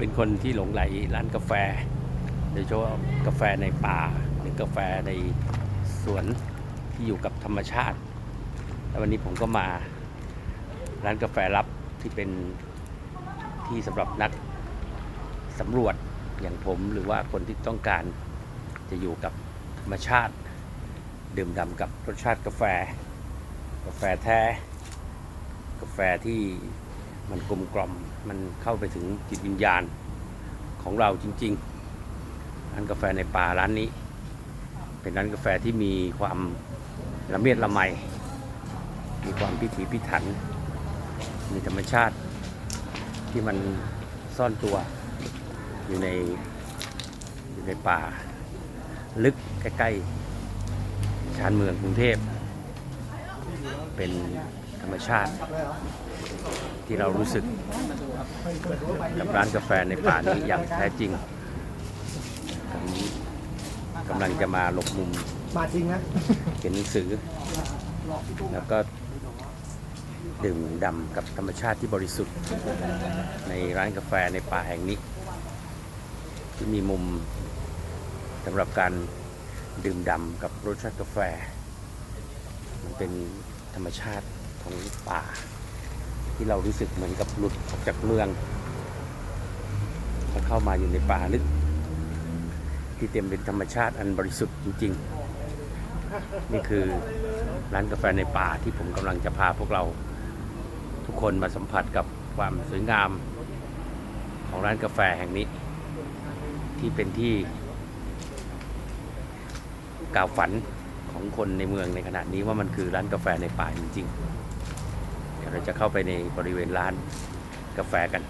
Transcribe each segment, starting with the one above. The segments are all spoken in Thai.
เป็นคนที่หลงไหลร้านกาแฟ โดยเฉพาะกาแฟในป่า หรือกาแฟในสวนที่อยู่กับธรรมชาติ แล้ววันนี้ผมก็มาร้านกาแฟลับที่เป็นที่สำหรับนักสำรวจอย่างผมหรือว่าคนที่ต้องการจะอยู่กับธรรมชาติ ดื่มด่ำกับรสชาติกาแฟ กาแฟแท้ กาแฟที่ มันกลมกล่อมมันเข้าไปถึงจิตวิญญาณของเราจริงๆร้านกาแฟในป่าร้านนี้ เป็นร้านกาแฟที่มีความละเมียดละไมมีความพิถีพิถัน มีธรรมชาติที่มันซ่อนตัวอยู่ในอยู่ในป่า ลึกใกล้ๆชานเมืองกรุงเทพ เป็นธรรมชาติ ที่เรารู้สึกกับร้านกาแฟในป่านี้อย่างแท้จริงผมกำลังจะมาหลบมุมมาจริงนะเขียนหนังสือ แล้วก็ดื่มด่ำกับธรรมชาติที่บริสุทธิ์ ในร้านกาแฟในป่าแห่งนี้ ที่มีมุมสำหรับการดื่มด่ำกับรสชาติกาแฟ มันเป็นธรรมชาติของป่า ที่เรารู้สึกเหมือนกับหลุดออกจากเมืองแล้วเข้ามาอยู่ในป่าลึก ที่เต็มเป็นธรรมชาติอันบริสุทธิ์จริง ๆ นี่คือร้านกาแฟในป่าที่ผมกำลังจะพาพวกเราทุกคนมาสัมผัสกับความสวยงามของร้านกาแฟแห่งนี้ ที่เป็นที่กล่าวฝันของคนในเมืองในขณะนี้ว่ามันคือร้านกาแฟในป่าจริง ๆ เราจะเข้าไปในบริเวณร้านกาแฟกัน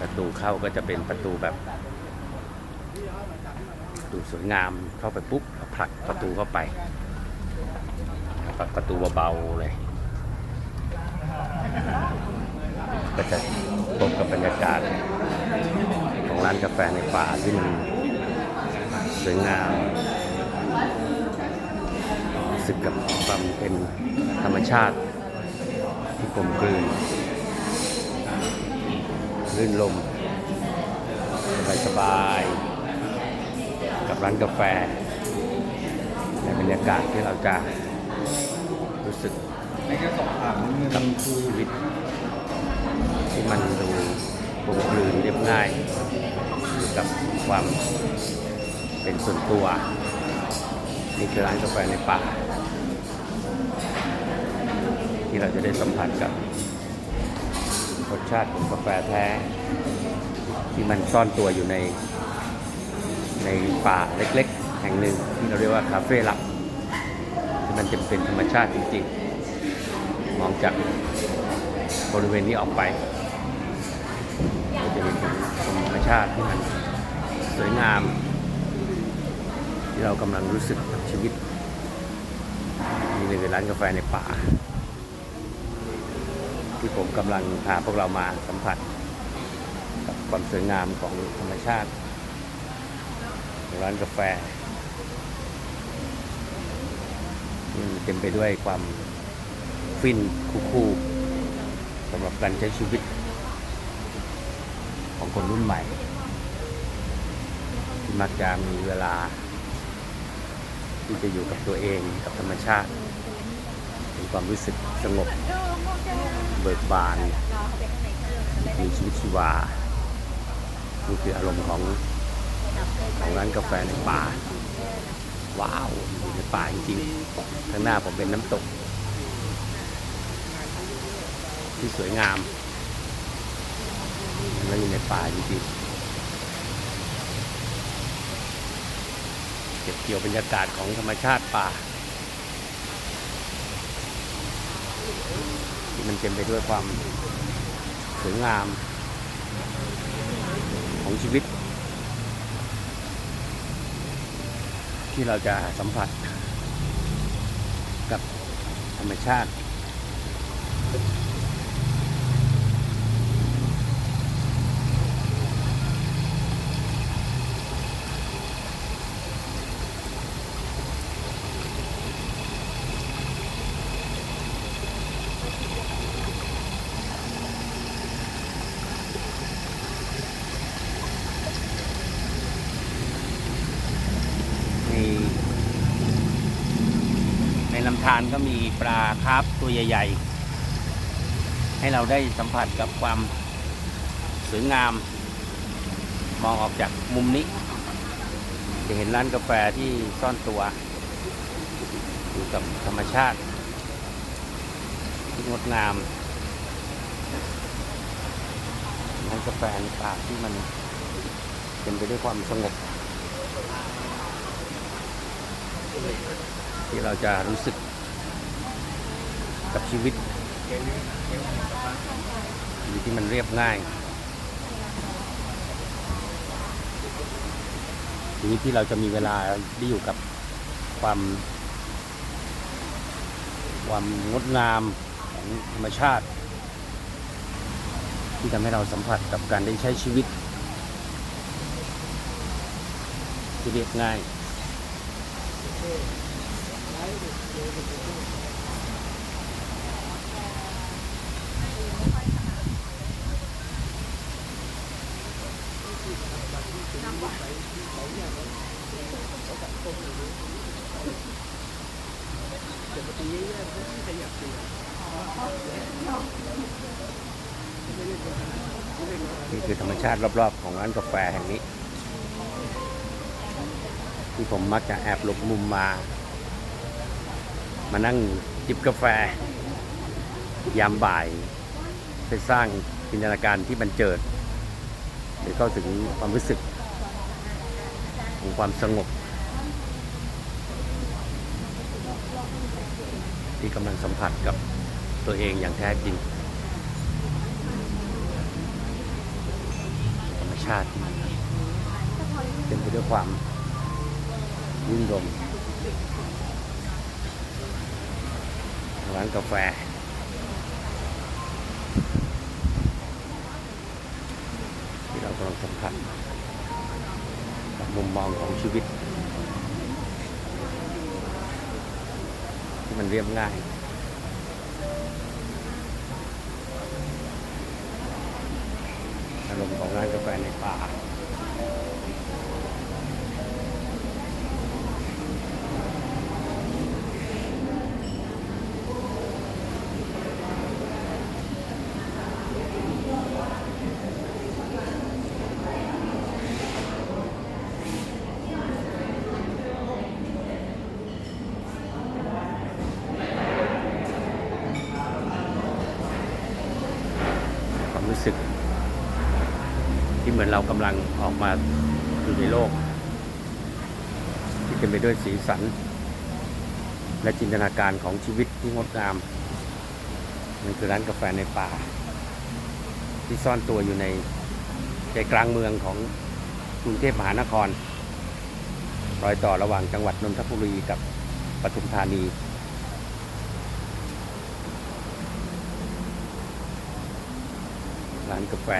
ประตูเข้าก็จะเป็นประตูแบบประตูสวยงามเข้าไปปุ๊บผลักประตูเข้าไปผลักประตูเบาๆเลยก็จะพบกับบรรยากาศของร้านกาแฟในป่าที่มันสวยงามรู้สึกกับความเป็นธรรมชาติ ที่กลมกลืนลื่นลม สบายสบาย กับร้านกาแฟ ในบรรยากาศที่เราจะรู้สึกในแค่สองถามมันกับชีวิต ที่มันดูกลมกลืนเรียบง่ายอยู่กับความเป็นส่วนตัว นี่คือร้านกาแฟในป่า ที่ เราจะได้สัมผัสกับรสชาติของกาแฟแท้ ที่มันซ่อนตัวอยู่ใน ในป่าเล็กๆ แห่งหนึ่งที่เราเรียกว่าคาเฟ่ลับที่มันจะเป็นธรรมชาติจริงๆ มองจากบริเวณนี้ออกไปก็จะเห็นธรรมชาติที่มันสวยงาม ที่เรากำลังรู้สึกกับชีวิตนี่เลยร้านกาแฟในป่า ที่ผมกำลังพาพวกเรามาสัมผัส กับความสวยงามของธรรมชาติ ร้านกาแฟที่เต็มไปด้วยความฟินคูลๆสำหรับการใช้ชีวิต ของคนรุ่นใหม่ที่มักจะมีเวลา ที่จะอยู่กับตัวเองกับธรรมชาติเป็นความรู้สึกสงบ เบิกบานมีชีวิตชีวานี่คืออารมณ์ของของร้านกาแฟในป่า ว้าวอยู่ในป่าจริงๆข้างหน้าผมเป็นน้ำตก ที่สวยงามแล้วอยู่ในป่าจริงๆเก็บเกี่ยวบรรยากาศของธรรมชาติป่า ที่มันเต็มไปด้วยความสวยงามของชีวิต ที่เราจะสัมผัสกับธรรมชาติานก็มีปลาคาร์ฟ ตัวใหญ่ๆ ให้เราได้สัมผัสกับความสวยงาม มองออกจากมุมนี้ จะเห็นร้านกาแฟที่ซ่อนตัว อยู่กับธรรมชาติ ที่งดงามร้านกาแฟในป่าที่มันเป็นไปด้วยความสงบที่เราจะรู้สึก กับชีวิตชีวิตที่มันเรียบง่ายชีวิตที่เราจะมีเวลาได้อยู่กับความ ความงดงามของธรรมชาติ ที่ทำให้เราสัมผัสกับการได้ใช้ชีวิต ที่เรียบง่าย นี่คือธรรมชาติรอบๆ ของร้านกาแฟแห่งนี้ ที่ผมมักจะแอบหลบมุมมา มานั่งจิบกาแฟ ยามบ่ายเพื่อสร้างจินตนาการที่บันเจิด หรือเข้าถึงความรู้สึก ของความสงบ ที่กำลังสัมผัสกับตัวเองอย่างแท้จริง ธรรมชาติมันเป็นไปด้วยความรื่นรมร้านกาแฟที่เรากำลังสัมผัสกับมุมมองของชีวิต ที่มันเรียบง่ายารมณ์ของร้านกาแฟในป่า ความรู้สึก ที่เห มือนเรากำลังออกมาอยู่ในโลก ที่เต็มไปด้วยสีสัน และจินตนาการของชีวิตที่งดงามนั่นคือร้านกาแฟในป่า ที่ซ่อนตัวอยู่ในใจกลางเมืองของกรุงเทพมหานคร รอยต่อระหว่างจังหวัดนนทบุรีกับปทุมธานี ร้านกาแฟ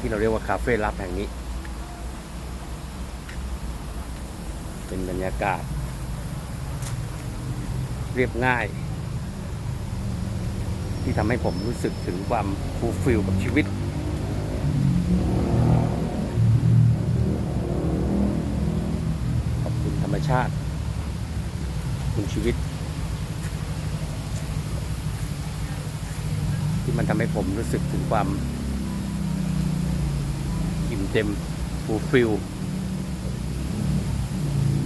ที่เราเรียกว่าคาเฟ่ลับแห่งนี้ เป็นบรรยากาศ เรียบง่าย ที่ทำให้ผมรู้สึกถึงความฟูลฟิลกับชีวิตขอบคุณธรรมชาติ คุณชีวิต ที่มันทำให้ผมรู้สึกถึงความ เต็มฟูลฟิล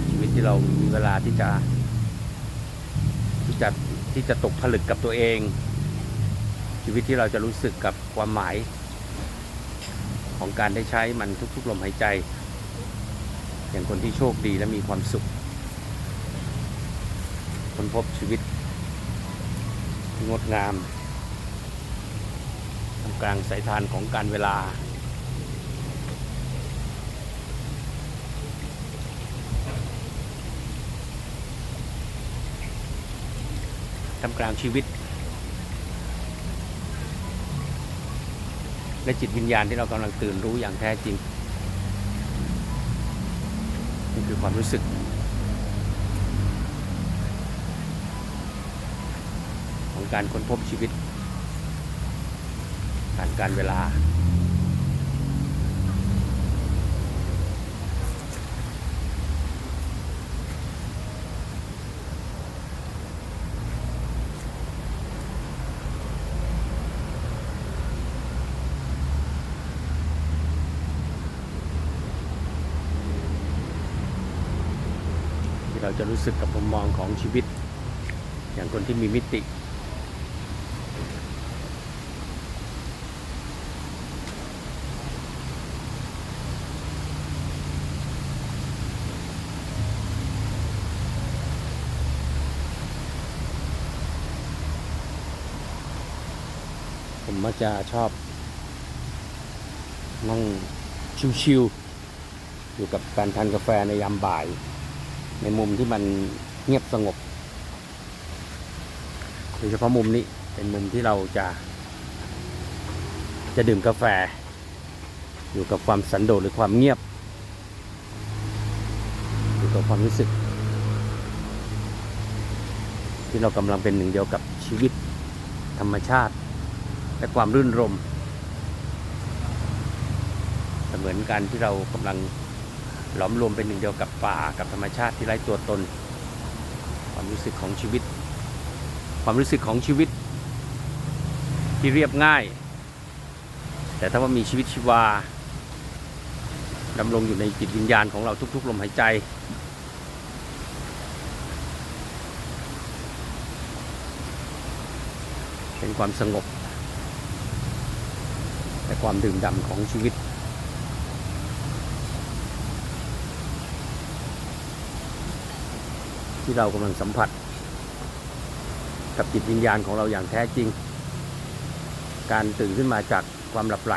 ชีวิตที่เรามีเวลาที่จะ ที่จะที่จะตกผลึกกับตัวเอง ชีวิตที่เราจะรู้สึกกับความหมาย ของการได้ใช้มันทุกๆลมหายใจ อย่างคนที่โชคดีและมีความสุขค้นพบชีวิตที่งดงามท่ามกลางสายทานของการเวลา ท่ามกลางชีวิต และจิตวิญญาณที่เรากำลังตื่นรู้อย่างแท้จริงนี่คือความรู้สึกของการค้นพบชีวิตผ่านการเวลา จะรู้สึกกับมุมมองของชีวิต อย่างคนที่มีมิติ ผมมักจะชอบนั่งชิวๆอยู่กับการทานกาแฟในยามบ่าย ในมุมที่มันเงียบสงบโดยเฉพาะมุมนี้เป็นมุมที่เราจะ จะดื่มกาแฟ อยู่กับความสันโดษหรือความเงียบ อยู่กับความรู้สึก ที่เรากำลังเป็นหนึ่งเดียวกับชีวิตธรรมชาติ และความรื่นรมเสมือนกันที่เรากำลัง หลอมรวมเป็นหนึ่งเดียวกับป่ากับธรรมชาติที่ไร้ตัวตน ความรู้สึกของชีวิต ความรู้สึกของชีวิต ที่เรียบง่าย แต่ถ้าว่ามีชีวิตชีวาดำรงอยู่ในจิตวิญญาณของเราทุกๆลมหายใจ เป็นความสงบ และความดื่มด่ำของชีวิต ที่เรากำลังสัมผัส กับจิตวิญญาณของเราอย่างแท้จริง การตื่นขึ้นมาจากความหลับไหล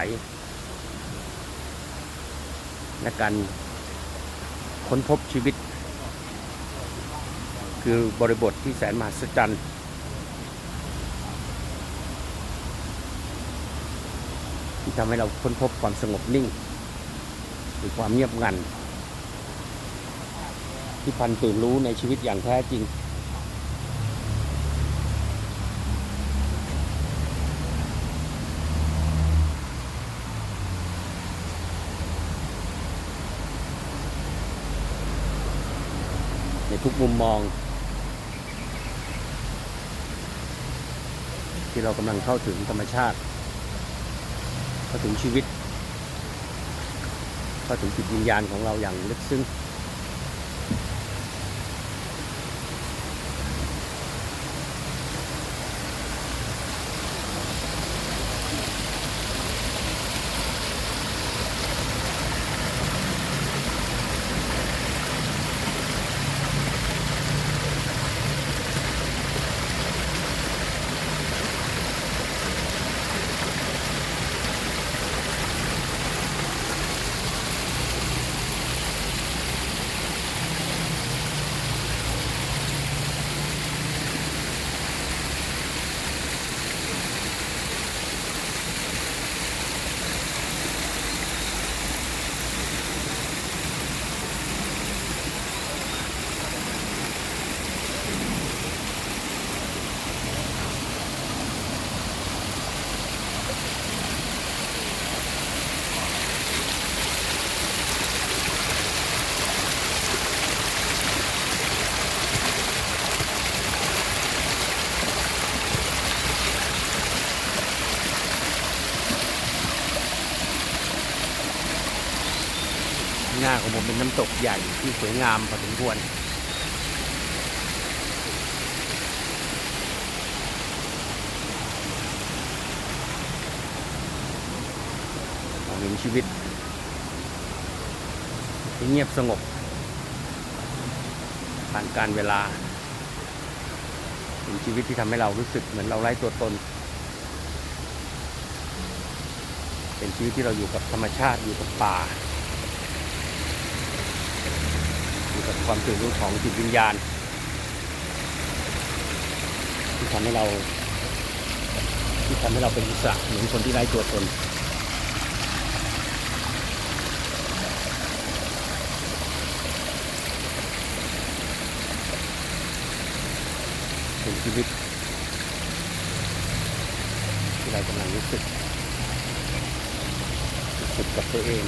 และการค้นพบชีวิต คือบริบทที่แสนมหัศจรรย์ที่ทำให้เราค้นพบความสงบนิ่ง หรือความเงียบงัน ที่พันตื่นรู้ในชีวิตอย่างแท้จริง ในทุกมุมมอง ที่เรากำลังเข้าถึงธรรมชาติ เข้าถึงชีวิต เข้าถึงจิตวิญญาณของเราอย่างลึกซึ้ง ห น้ำตกใหญ่ที่สวยงามพอสมควรมองเห็นชีวิตที่เงียบสงบผ่านการเวลาเป็นชีวิตที่ทำให้เรารู้สึกเหมือนเราไร้ตัวตน เป็นชีวิตที่เราอยู่กับธรรมชาติอยู่กับป่า อยู่ กับความตื่นรู้ของจิตวิญญาณที่ทำให้เรา ที่ทำให้เราเป็นอิสระเหมือนคนที่ไร้ตัวตนเป็นชีวิตที่เรากำลังรู้สึกรู้สึกกับตัวเอง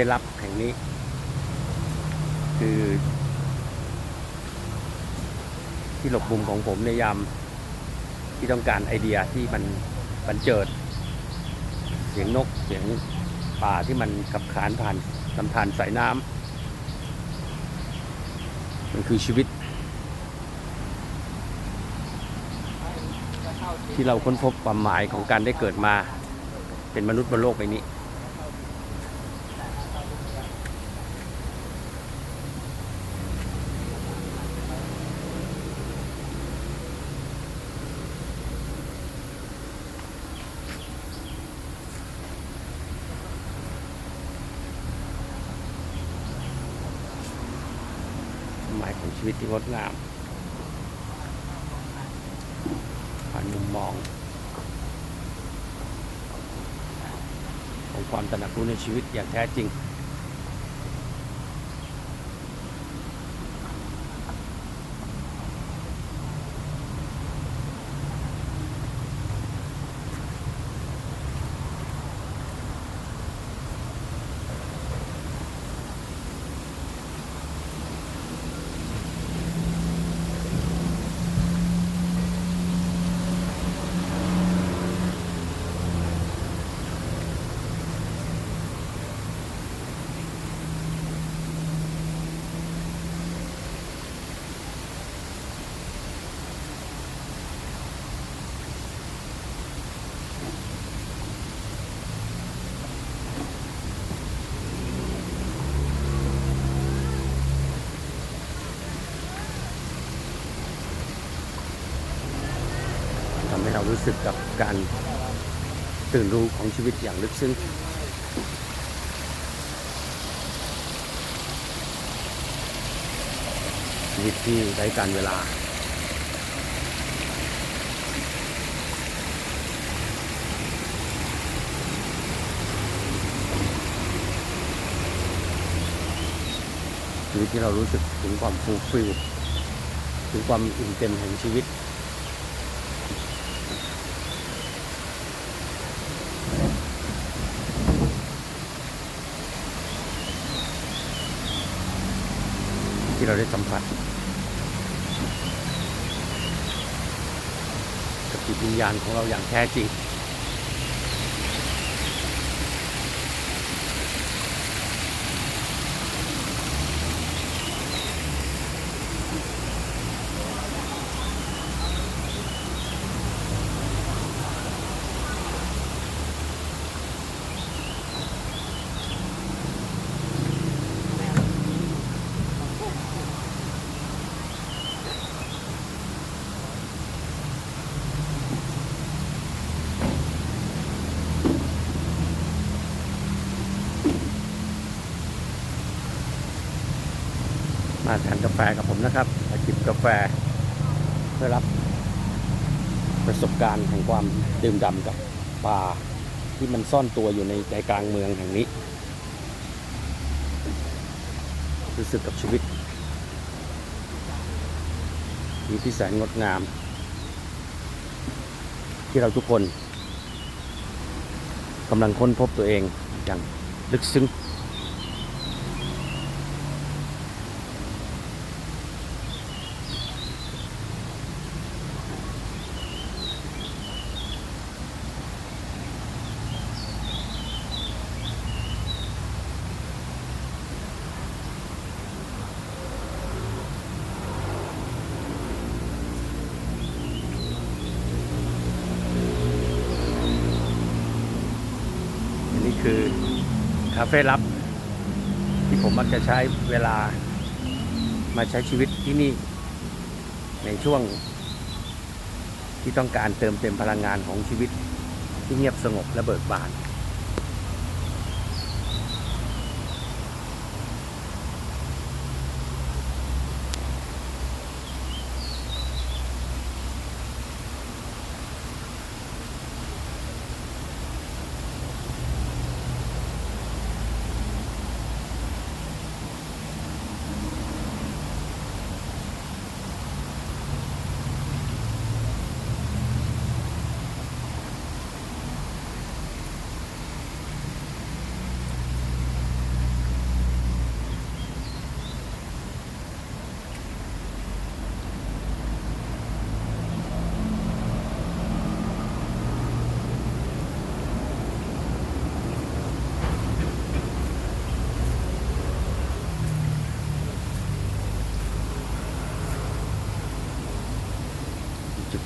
เฟลับแห่งนี้ คือ ที่หลบมุมของผมในยามที่ต้องการไอเดียที่มันบันเจิด เสียงนกเสียงป่าที่มันขับขานผ่านลำธารสายน้ำมันคือชีวิต ที่เราค้นพบความหมายของการได้เกิดมา เป็นมนุษย์บนโลกใบนี้ ความหมายของ ชีวิตที่งดงามผ่านมุมมอง ของความตระหนักรู้ในชีวิตอย่างแท้จริง ทำให้เรารู้สึกกับการตื่นรู้ของชีวิตอย่างลึกซึ้งชีวิตที่ไร้การเวลาชีวิตที่เรารู้สึกถึงความฟูลฟิลถึงความอิ่มเต็มแห่งชีวิต ที่เราได้สัมผัสกับจิตวิญญาณของเราอย่างแท้จริง กาแฟกับผมนะครับมาจิบกาแฟเพื่อรับประสบการณ์แห่งความดื่มด่ำกับป่าที่มันซ่อนตัวอยู่ในใจกลางเมืองแห่งนี้รู้สึกกับชีวิตมีที่แสนงดงาม ที่เราทุกคนกำลังค้นพบตัวเองอย่างลึกซึ้ง อันนี้คือคา เฟ่ลับ ที่ผมมักจะใช้เวลามาใช้ชีวิตที่นี่ ในช่วงที่ต้องการเติมเต็มพลังงานของชีวิตที่เงียบสงบและเบิกบาน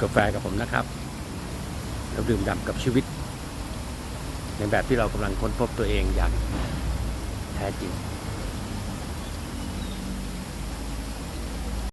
กาแฟกับผมนะครับแล้วดื่มด่ำกับชีวิต ในแบบที่เรากำลังค้นพบตัวเองอย่างแท้จริง